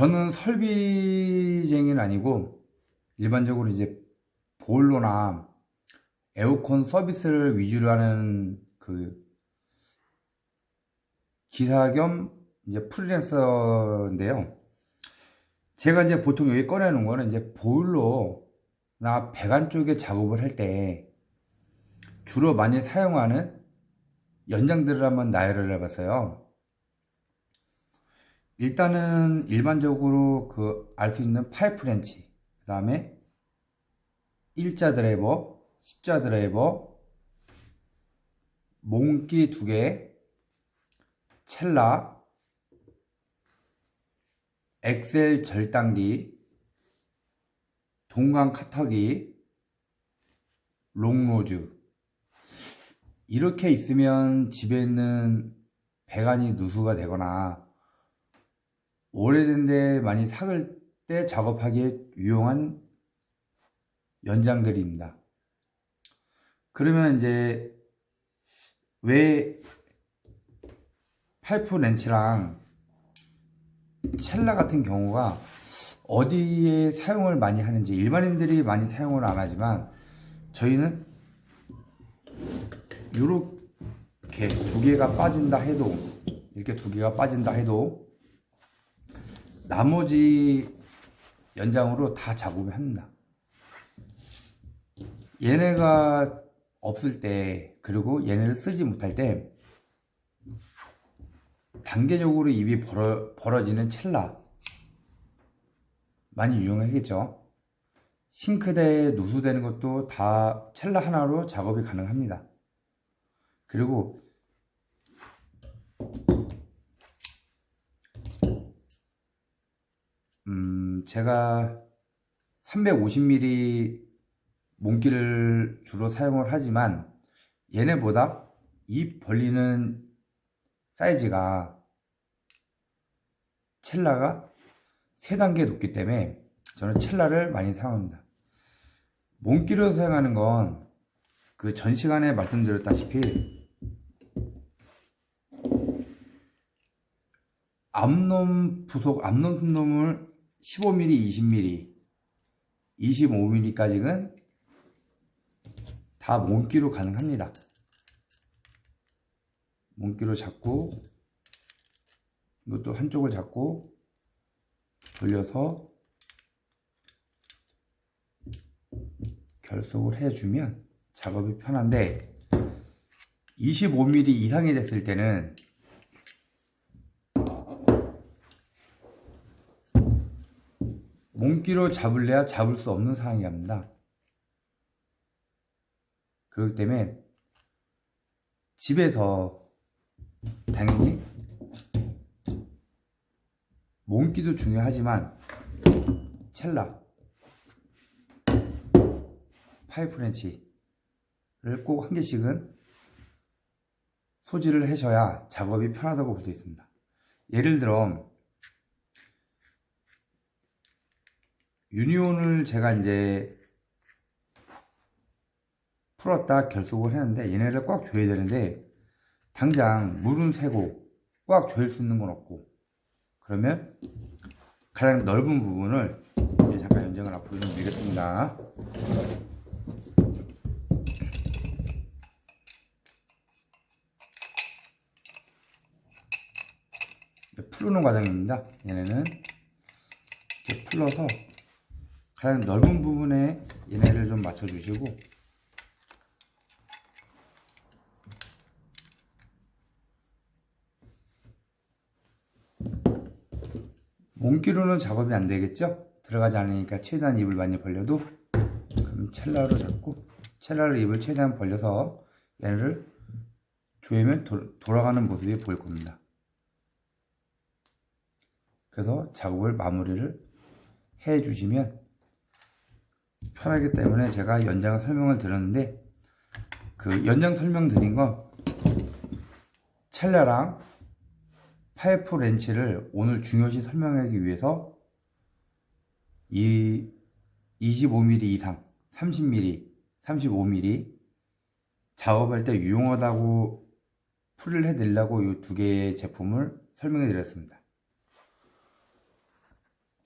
저는 설비쟁이는 아니고 일반적으로 이제 보일러나 에어컨 서비스를 위주로 하는 그 기사 겸 이제 프리랜서인데요. 제가 이제 보통 여기 꺼내놓은 거는 이제 보일러나 배관 쪽에 작업을 할 때 주로 많이 사용하는 연장들을 한번 나열을 해봤어요. 일단은 일반적으로 그 알 수 있는 파이 프 렌치, 그 다음에 일자 드라이버, 십자 드라이버, 몽기 두 개, 첼라, 엑셀 절단기, 동강 카터기, 롱로즈. 이렇게 있으면 집에 있는 배관이 누수가 되거나 오래된 데 많이 삭을 때 작업하기에 유용한 연장들입니다. 그러면 이제 왜 파이프 렌치랑 첼라 같은 경우가 어디에 사용을 많이 하는지 일반인들이 많이 사용을 안 하지만 저희는 이렇게 두 개가 빠진다 해도 이렇게 두 개가 빠진다 해도 나머지 연장으로 다 작업을 합니다. 얘네가 없을 때 그리고 얘네를 쓰지 못할 때 단계적으로 입이 벌어, 벌어지는 첼라 많이 유용하겠죠. 싱크대에 누수되는 것도 다 첼라 하나로 작업이 가능합니다. 그리고 음, 제가 350mm 몽기를 주로 사용을 하지만 얘네보다 입 벌리는 사이즈가 첼라가 3단계 높기 때문에 저는 첼라를 많이 사용합니다. 몽기로 사용하는 건 그 전 시간에 말씀드렸다시피 암놈 부속 암놈 순놈을 15mm, 20mm, 25mm까지는 다 몽기로 가능합니다. 몽기로 잡고 이것도 한쪽을 잡고 돌려서 결속을 해주면 작업이 편한데 25mm 이상이 됐을 때는 몽기로 잡을래야 잡을 수 없는 상황이 갑니다. 그렇기 때문에 집에서 당연히 몽기도 중요하지만 첼라 파이프렌치를 꼭 한 개씩은 소지를 해줘야 작업이 편하다고 볼 수 있습니다. 예를 들어 유니온을 제가 이제 풀었다 결속을 했는데 얘네를 꽉 조여야 되는데 당장 물은 새고 꽉 조일 수 있는 건 없고 그러면 가장 넓은 부분을 이제 잠깐 연장을 앞으로 좀 밀겠습니다. 풀는 과정입니다. 얘네는 이렇게 풀러서 가장 넓은 부분에 얘네를 좀 맞춰 주시고 몸기로는 작업이 안 되겠죠? 들어가지 않으니까 최대한 입을 많이 벌려도 그럼 첼라로 잡고 첼라로 입을 최대한 벌려서 얘를 조이면 도, 돌아가는 모습이 보일 겁니다. 그래서 작업을 마무리를 해 주시면 편하기 때문에 제가 연장 설명을 드렸는데 그 연장 설명 드린 건 첼라랑 파이프 렌치를 오늘 중요시 설명하기 위해서 이 25mm 이상 30mm 35mm 작업할 때 유용하다고 풀을 해드리려고 이 두 개의 제품을 설명해 드렸습니다